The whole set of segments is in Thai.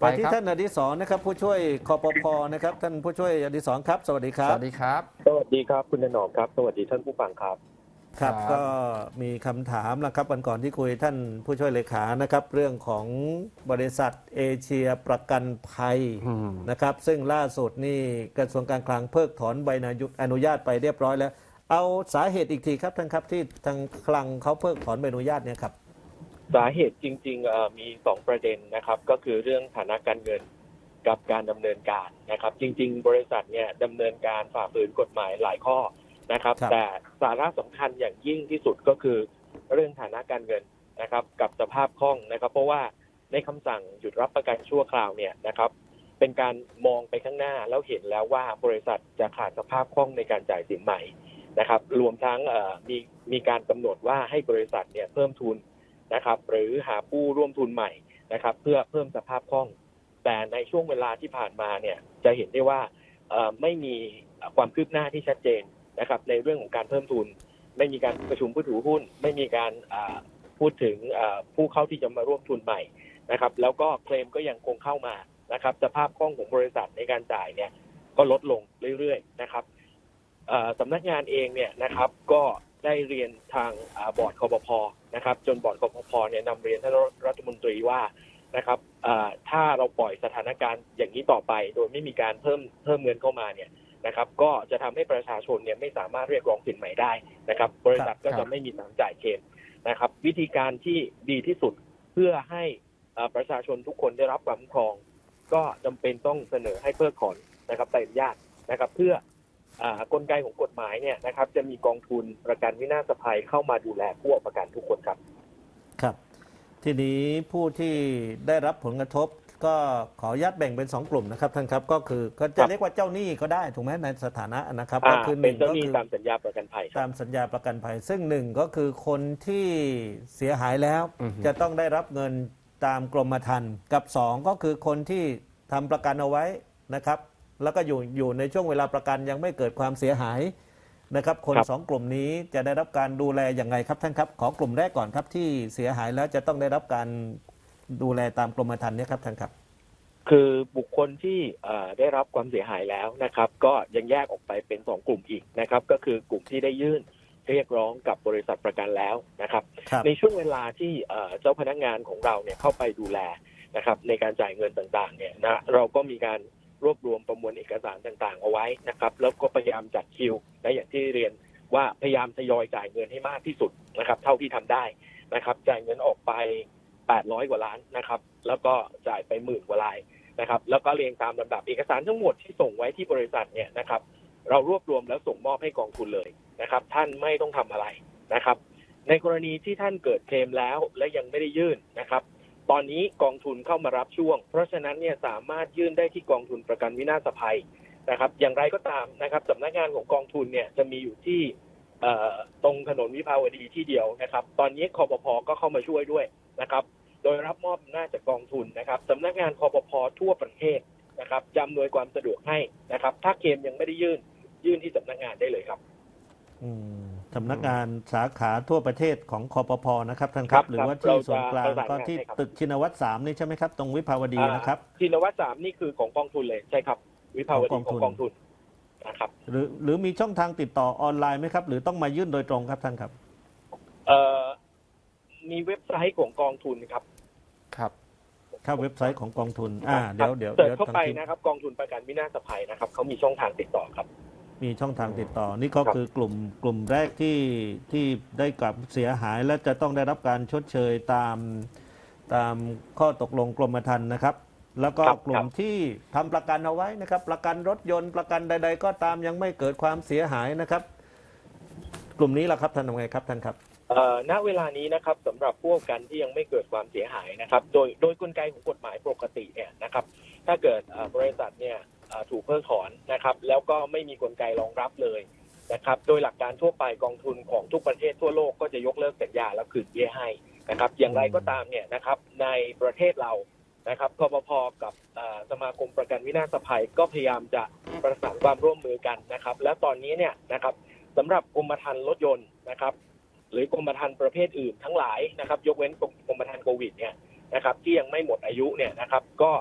ไปที่ครับท่านอดิศรนะครับ ผู้ช่วยคอปพนะครับ ท่านผู้ช่วยอดิศรครับ สวัสดีครัสบ วัสดีครับ สวัสดีครับคุณถนอมครับ สวัสดีท่านผู้ฟังครับ ครับครับ ก็มีคำถามนะครับวันก่อนที่คุยท่านผู้ช่วยเลขานะครับ เรื่องของบริษัทเอเชียประกันภัยอืมนะครับ ซึ่งล่าสุดนี่กระทรวงการคลังเพิกถอนใบอนุญาตไปเรียบร้อยแล้ว เอาสาเหตุอีกทีครับท่านครับที่ทางคลังเขาเพิกถอนใบอนุญาตเนี่ยครับ สาเหตุจริงๆเอ่อมีสองประเด็นนะครับ ก็คือเรื่องฐานะการเงินกับการดำเนินการนะครับ จริง ๆ บริษัทเนี่ยดำเนินการฝ่าฝืนกฎหมายหลายข้อนะครับครับแต่สาระสำคัญอย่างยิ่งที่สุดก็คือเรื่องฐานะการเงินนะครับ กับสภาพคล่องนะครับ เพราะว่าในคำสั่งหยุดรับประกันชั่วคราวเนี่ยนะครับ เป็นการมองไปข้างหน้าแล้วเห็นแล้วว่าบริษัทจะขาดสภาพคล่องในการจ่ายสินใหม่นะครับ รวมทั้งเอ่อมีมีการกำหนดว่าให้บริษัทเนี่ยเพิ่มทุน นะครับ หรือหาผู้ร่วมทุนใหม่นะครับ เพื่อเพิ่มสภาพคล่อง แต่ในช่วงเวลาที่ผ่านมาเนี่ยจะเห็นได้ว่าไม่มีความคืบหน้าที่ชัดเจนนะครับ ในเรื่องของการเพิ่มทุน ไม่มีการประชุมผู้ถือหุ้น ไม่มีการพูดถึงผู้เข้าที่จะมาร่วมทุนใหม่นะครับ แล้วก็เคลมก็ยังคงเข้ามานะครับ สภาพคล่องของบริษัทในการจ่ายเนี่ยก็ลดลงเรื่อยๆนะครับสำนักงานเองเนี่ยนะครับก็ได้เรียนทางอบอร์ดคอปพ นะครับ จนบอร์ดคอปพเนี่ยนำเรียนท่านรัฐมนตรีว่านะครับอ่าถ้าเราปล่อยสถานการณ์อย่างนี้ต่อไป โดยไม่มีการเพิ่มเพิ่มเงินเข้ามาเนี่ยนะครับ ก็จะทำให้ประชาชนเนี่ยไม่สามารถเรียกร้องสินใหม่ได้นะครับ บริษัทก็ครัจะบไม่มีตังค์จ่ายเคลมนะครับ วิธีการที่ดีที่สุดเพื่อให้อ่าประชาชนทุกคนได้รับความคุ้มครอง ก็จำเป็นต้องเสนอให้เพิกถอนนะครับใบอนุญาตนะครับ เพื่ออา กลไกของกฎหมายเนี่ยนะครับ จะมีกองทุนประกันวินาศภัยเข้ามาดูแลผู้เอาประกันทุกคนครับ ครับ ทีนี้ผู้ที่ได้รับผลกระทบก็ขออนุญาตแบ่งเป็น 2 กลุ่มนะครับท่านครับก็คือก็คจะรับก็เรียกว่าเจ้าหนี้ก็ได้ถูกไหมในสถานะนะครับอ่าก็คือหเป็นนึ่งเจ้าก็หนี้คือตามสัญญาประกันภัยครับตามสัญญาประกันภัย ซึ่งหนึ่งก็คือคนที่เสียหายแล้วอือฮึจะต้องได้รับเงินตามกรมธรรม์กับสองก็คือคนที่ทำประกันเอาไว้นะครับ แล้วก็อยู่อยู่ในช่วงเวลาประกันยังไม่เกิดความเสียหายนะครับ คนครับ สองกลุ่มนี้จะได้รับการดูแลอย่างไรครับท่านครับ ขอกลุ่มแรกก่อนครับที่เสียหายแล้วจะต้องได้รับการดูแลตามกรมธรรม์เนี่ยครับท่านครับ คือบุคคลที่เอ่อได้รับความเสียหายแล้วนะครับ ก็ยังแยกออกไปเป็นสองกลุ่มอีกนะครับ ก็คือกลุ่มที่ได้ยื่นเรียกร้องกับบริษัทประกันแล้วนะครับ ครับ ในช่วงเวลาที่เอ่อเจ้าพนักงานของเราเนี่ยเข้าไปดูแลนะครับ ในการจ่ายเงินต่างๆเนี่ยนะเราก็มีการ รวบรวมประมวลเอกสารต่างๆ เอาไว้นะครับ แล้วก็พยายามจัดคิวและอย่างที่เรียนว่าพยายามทยอยจ่ายเงินให้มากที่สุดนะครับ เท่าที่ทำได้นะครับ จ่ายเงินออกไป 800 กว่าล้านนะครับ แล้วก็จ่ายไปหมื่นกว่าลายนะครับ แล้วก็เรียงตามลำดับเอกสารทั้งหมดที่ส่งไว้ที่บริษัทเนี่ยนะครับ เรารวบรวมแล้วส่งมอบให้กองทุนเลยนะครับ ท่านไม่ต้องทำอะไรนะครับ ในกรณีที่ท่านเกิดเคลมแล้วและยังไม่ได้ยื่นนะครับ ตอนนี้กองทุนเข้ามารับช่วง เพราะฉะนั้นเนี่ยสามารถยื่นได้ที่กองทุนประกันวินาศภัยนะครับ อย่างไรก็ตามนะครับสำนักงานของกองทุนเนี่ยจะมีอยู่ที่ตรงถนนวิภาวดีที่เดียวนะครับ ตอนนี้คอปพก็เข้ามาช่วยด้วยนะครับ โดยรับมอบอำนาจากกองทุนนะครับสำนักงานคอปพทั่วประเทศนะครับจำนวยความสะดวกให้นะครับ ถ้าเคมยังไม่ได้ยื่นยื่นที่สำนักงานได้เลยครับ อืม สำนักงานสาขาทั่วประเทศของคอปพนะครับท่านคครัรับบ หรือว่าครับที่ส่วนกลางเราจะประสานก็งานที่ให้ครับตึกชินวัตรสามนี่ใช่ไหมครับตรงวิภาวดีนะครับอ่าชินวัตรสามนี่คือของกองทุนเลยใช่ครับ วิภาวดีของขกอองงทุนกองทุนนะครับหรือหรือมีช่องทางติดต่อออนไลน์ไหมครับ หรือต้องมายื่นโดยตรงครับท่านครับ เอ่อมีเว็บไซต์ของกองทุนครับครับเข้าเว็บไซต์ของกองทุน อ่า เดี๋ยวเดี๋ยวเสิร์ชเดี๋ยวเข้าทางไปทีมนะครับ กองทุนประกันวินาศภัยนะครับเขามีช่องทางติดต่อครับ มีช่องทางติดต่อ นี่ก็ครับคือกลุ่มกลุ่มแรกที่ที่ได้กลับเสียหายและจะต้องได้รับการชดเชยตามตามข้อตกลงกรมธรรม์นะครับ แล้วก็กลุ่มที่ทำประกันเอาไว้นะครับ ประกันรถยนต์ประกันใด ๆ ก็ตามยังไม่เกิดความเสียหายนะครับ กลุ่มนี้ล่ะครับท่านทำไงครับท่านครับเอ่อณเวลานี้นะครับสำหรับพวกกันที่ยังไม่เกิดความเสียหายนะครับ โดยโดยกลไกของกฎหมายปกติเนี่ยนะครับ ถ้าเกิดเอ่อบริษัทเนี่ยเอ่อ ถูกเพิกถอนนะครับ แล้วก็ไม่มีกลไกรองรับเลยนะครับ โดยหลักการทั่วไปกองทุนของทุกประเทศทั่วโลกก็จะยกเลิกสัญญาแล้วคืนเบี้ยให้นะครับ อย่างไรก็ตามเนี่ยนะครับ ในประเทศเรานะครับคอปพกับสมาคมประกันวินาศภัยก็พยายามจะประสานความร่วมมือกันนะครับ และตอนนี้เนี่ยนะครับสำหรับกรมธรรม์รถยนต์นะครับ หรือกรมธรรม์ประเภทอื่นทั้งหลายนะครับ ยกเว้นกรมธรรม์โควิดเนี่ยนะครับ ที่ยังไม่หมดอายุเนี่ยนะครับ ก็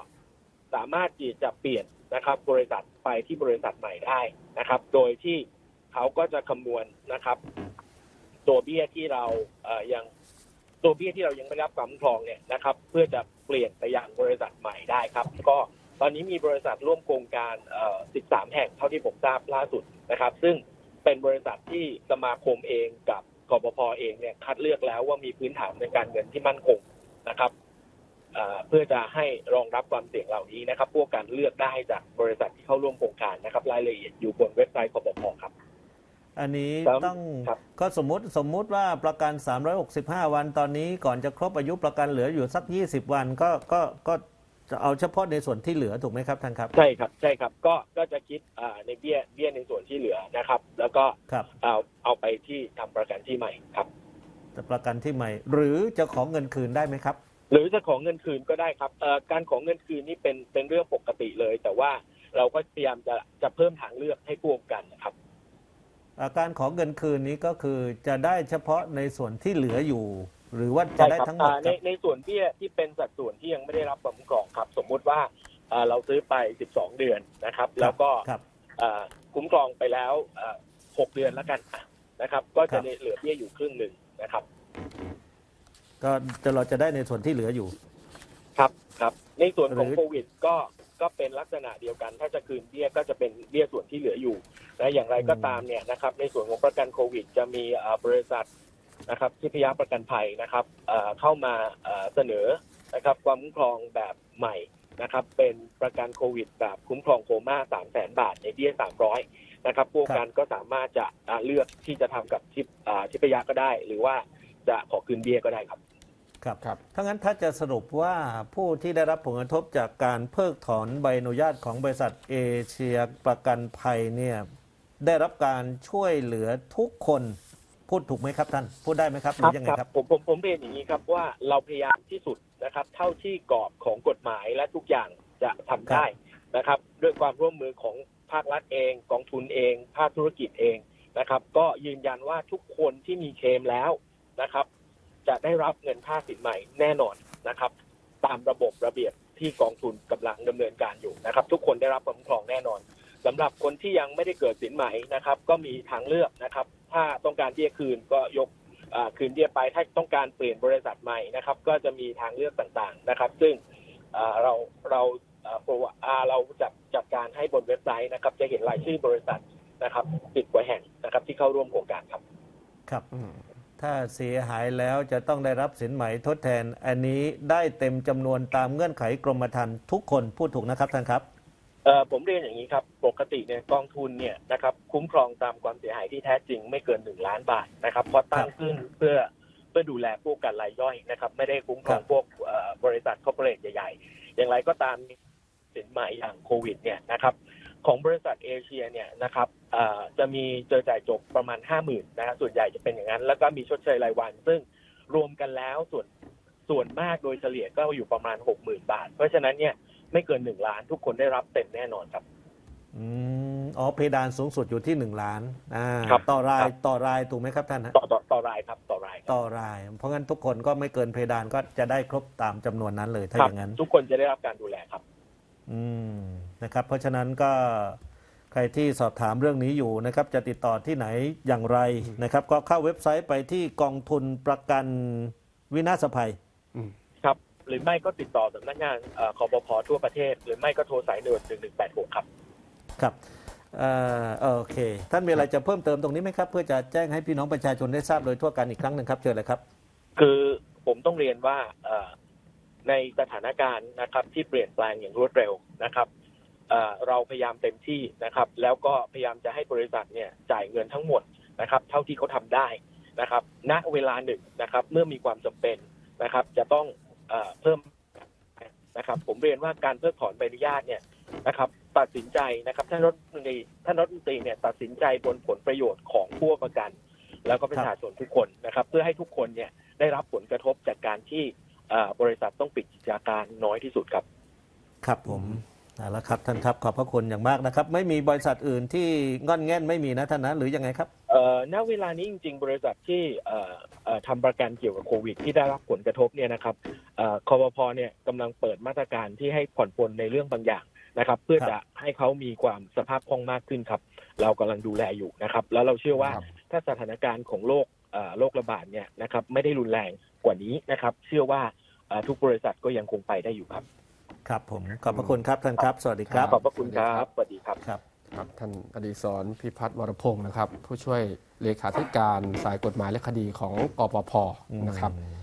สามารถที่จะเปลี่ยน นะครับ บริษัทไปที่บริษัทใหม่ได้นะครับ โดยที่เขาก็จะคำนวณนะครับ ตัวเบี้ยที่เราเอ่อยังตัวเบี้ยที่เรายังไม่รับความครองเนี่ยนะครับ เพื่อจะเปลี่ยนไปยังบริษัทใหม่ได้ครับ ก็ตอนนี้มีบริษัทร่วมโครงการเอ่อ13 แห่งเท่าที่ผมทราบล่าสุดนะครับ ซึ่งเป็นบริษัทที่สมาคมเองกับกปพเองเนี่ยคัดเลือกแล้วว่ามีพื้นฐานในการเงินที่มั่นคงนะครับ เอ่อเพื่อจะให้รองรับความเสี่ยงเหล่านี้นะครับ พวกการเลือกได้จากบริษัทที่เข้าร่วมโครงการนะครับ รายละเอียดอยู่บนเว็บไซต์กปพครับ อันนี้ครับต้องครับก็สมมติสมมุติว่าประกัน 365 วันตอนนี้ก่อนจะครบอายุประกันเหลืออยู่สัก 20 วันก็ก็ก็จะเอาเฉพาะในส่วนที่เหลือถูกไหมครับท่านครับใช่ครับใช่ครับก็ก็จะคิดอ่าในเบี้ยเบี้ยในส่วนที่เหลือนะครับ แล้วก็ครับเอาเอาไปที่ทำประกันที่ใหม่ครับจะประกันที่ใหม่ หรือจะขอเงินคืนได้ไหมครับ หรือจะขอเงินคืนก็ได้ครับเอ่อการขอเงินคืนนี่เป็นเป็นเรื่องปกติเลย แต่ว่าเราก็พยายามจะจะเพิ่มทางเลือกให้ผู้ประกันนะครับอ่าการขอเงินคืนนี้ก็คือจะได้เฉพาะในส่วนที่เหลืออยู่ หรือว่าจะใช่ได้ครับทั้งหมดอ่าคในรับในส่วนเบี้ยที่เป็นสัดส่วนที่ยังไม่ได้รับความคุ้มครองครับ สมมุติว่าอ่าเราซื้อไป 12 เดือนนะครับ แล้วก็ครับอ่าคุ้มครองไปแล้วอ่า6เดือนแล้วกันอะนะครับ ก็ครัจะบเหลือเบี้ยอยู่ครึ่งหนึ่งนะครับ ก็จะเราจะได้ในส่วนที่เหลืออยู่ ครับครับ ในส่วนของหรือ โควิดก็ก็เป็นลักษณะเดียวกัน ถ้าจะคืนเบี้ยก็จะเป็นเบี้ยส่วนที่เหลืออยู่นะอย่างไรก็ตามเนี่ยนะครับ ในส่วนของประกันโควิด จะมีเอ่อบริษัทนะครับทิพยประกันภัยนะครับเอ่อเข้ามาเอ่อเสนอนะครับ ความคุ้มครองแบบใหม่นะครับ เป็นประกันโควิด แบบคุ้มครองโคม่าสามแสนบาท ในเบี้ยสามร้อยนะครับพวกกันก็สามารถจะอ่าเลือกที่จะทำกับทิพอ่าทิพยก็ได้ หรือว่าจะขอคืนเบี้ยก็ได้ครับ ครับครับ ถ้างั้นถ้าจะสรุปว่าผู้ที่ได้รับผลกระทบจากการเพิกถอนใบอนุญาตของบริษัทเอเชียประกันภัยเนี่ยได้รับการช่วยเหลือทุกคนพูดถูกไหมครับท่าน พูดได้ไหมครับหรือยังไงครับผมผมผมเรียนอย่างนี้ครับว่าเราพยายามที่สุดนะครับ เท่าที่กรอบของกฎหมายและทุกอย่างจะทำได้นะครับ ด้วยความร่วมมือของภาครัฐเองกองทุนเอง ภาคธุรกิจเองนะครับ ก็ยืนยันว่าทุกคนที่มีเคลมแล้วนะครับ จะได้รับเงินค่าสินใหม่แน่นอนนะครับ ตามระบบระเบียบที่กองทุนกำลังดำเนินการอยู่นะครับ ทุกคนได้รับความคุ้มครองแน่นอนสำหรับคนที่ยังไม่ได้เกิดสินใหม่นะครับ ก็มีทางเลือกนะครับ ถ้าต้องการที่จะคืนก็ยกคืนเบี้ยไปถ้าต้องการเปลี่ยนบริษัทใหม่นะครับ ก็จะมีทางเลือกต่างๆนะครับ ซึ่งเราเราอ่าโปราเราจัดจัดการให้บนเว็บไซต์นะครับ จะเห็นรายชื่อบริษัทนะครับสิบกว่าแห่งนะครับ ที่เข้าร่วมโครงการครับ ครับ ถ้าเสียหายแล้วจะต้องได้รับสินไหมทดแทน อันนี้ได้เต็มจำนวนตามเงื่อนไขกรมธรรม์ทุกคนพูดถูกนะครับท่านครับผมเรียนอย่างนี้ครับ ปกติเนี่ยกองทุนเนี่ยนะครับคุ้มครองตามความเสียหายที่แท้จริงไม่เกินหนึ่งล้านบาทนะครับเพราะตั้งขึ้นเพื่อเพื่อดูแลผู้กันรายย่อยนะครับไม่ได้คุ้มครองพวกบริษัทคอร์ปอเรทใหญ่ ๆ อย่างไรก็ตามสินใหมอย่างโควิดเนี่ยนะครับ ของบริษัทเอเชียเนี่ยนะครับเอ่อจะมีเจอจ่ายจบประมาณห้าหมื่นนะครับส่วนใหญ่จะเป็นอย่างนั้น แล้วก็มีชดเชยรายวัน ซึ่งรวมกันแล้วส่วนส่วนมากโดยเฉลี่ยก็อยู่ประมาณหกหมื่นบาท เพราะฉะนั้นเนี่ยไม่เกินหนึ่งล้านทุกคนได้รับเต็มแน่นอนครับอืมอ๋อเพดานสูงสุดอยู่ที่หนึ่งล้านอ่าครับต่อรายครับต่อรายถูกไหมครับท่านฮะต่อต่อต่อรายครับต่อรายครับต่อราย เพราะงั้นทุกคนก็ไม่เกินเพดานก็จะได้ครบตามจำนวนนั้นเลยถ้าครัอย่างนั้น ทุกคนจะได้รับการดูแลครับอืม นะครับ เพราะฉะนั้นก็ใครที่สอบถามเรื่องนี้อยู่นะครับ จะติดต่อที่ไหนอย่างไรนะครับ ก็เข้าเว็บไซต์ไปที่กองทุนประกันวินาศภัยอืมครับ หรือไม่ก็ติดต่อสำนักงานเอ่อคอปพทั่วประเทศ หรือไม่ก็โทรสายด่วนหนึ่งหนึ่งแปดหกครับ ครับเอ่อโอเค ท่านมีอะไรจะเพิ่มเติมตรงนี้ไหมครับ เพื่อจะแจ้งให้พี่น้องประชาชนได้ทราบโดยทั่วกันอีกครั้งหนึ่งครับเชิญเลยครับ คือผมต้องเรียนว่าเอ่อ ในสถานการณ์นะครับที่เปลี่ยนแปลงอย่างรวดเร็วนะครับเราพยายามเต็มที่นะครับ แล้วก็พยายามจะให้บริษัทเนี่ยจ่ายเงินทั้งหมดนะครับ เท่าที่เขาทำได้นะครับ ณเวลาหนึ่งนะครับ เมื่อมีความจำเป็นนะครับ จะต้องเพิ่มนะครับ ผมเรียนว่าการเพิกถอนใบอนุญาตเนี่ยนะครับ ตัดสินใจนะครับท่านรัฐมนตรีท่านรัฐมนตรีเนี่ยตัดสินใจบนผลประโยชน์ของผู้ประกัน แล้วก็ประชาชนทุกคนนะครับ เพื่อให้ทุกคนเนี่ยได้รับผลกระทบจากการที่ บริษัทต้องปิดกิจการน้อยที่สุดครับ ครับผมเอาละครับท่านครับขอบพระคุณอย่างมากนะครับ ไม่มีบริษัทอื่นที่งอนแง่นไม่มีนะท่านนะหรือยังไงครับเอ่อณเวลานี้จริง ๆ บริษัทที่เอ่อเอ่อทำประกันเกี่ยวกับโควิด ที่ได้รับผลกระทบเนี่ยนะครับเอ่อคอปพเนี่ยกำลังเปิดมาตรการที่ให้ผ่อนปลนในเรื่องบางอย่างนะครับ เพื่อครับจะให้เขามีความสภาพคล่องมากขึ้นครับ เรากำลังดูแลอยู่นะครับ แล้วเราเชื่อว่าครับถ้าสถานการณ์ของโรคเอ่อโรคระบาดเนี่ยนะครับไม่ได้รุนแรงกว่านี้นะครับ เชื่อว่าเอ่อ ทุกบริษัทก็ยังคงไปได้อยู่ครับ ครับผมขอบพระคุณครับท่านครับ สวัสดีครับ ขอบพระคุณครับสวัสดีครับครับครับท่านอดีศรพิพัฒน์วรพงศ์นะครับ ผู้ช่วยเลขาธิการสายกฎหมายและคดีของกปพนะครับอืม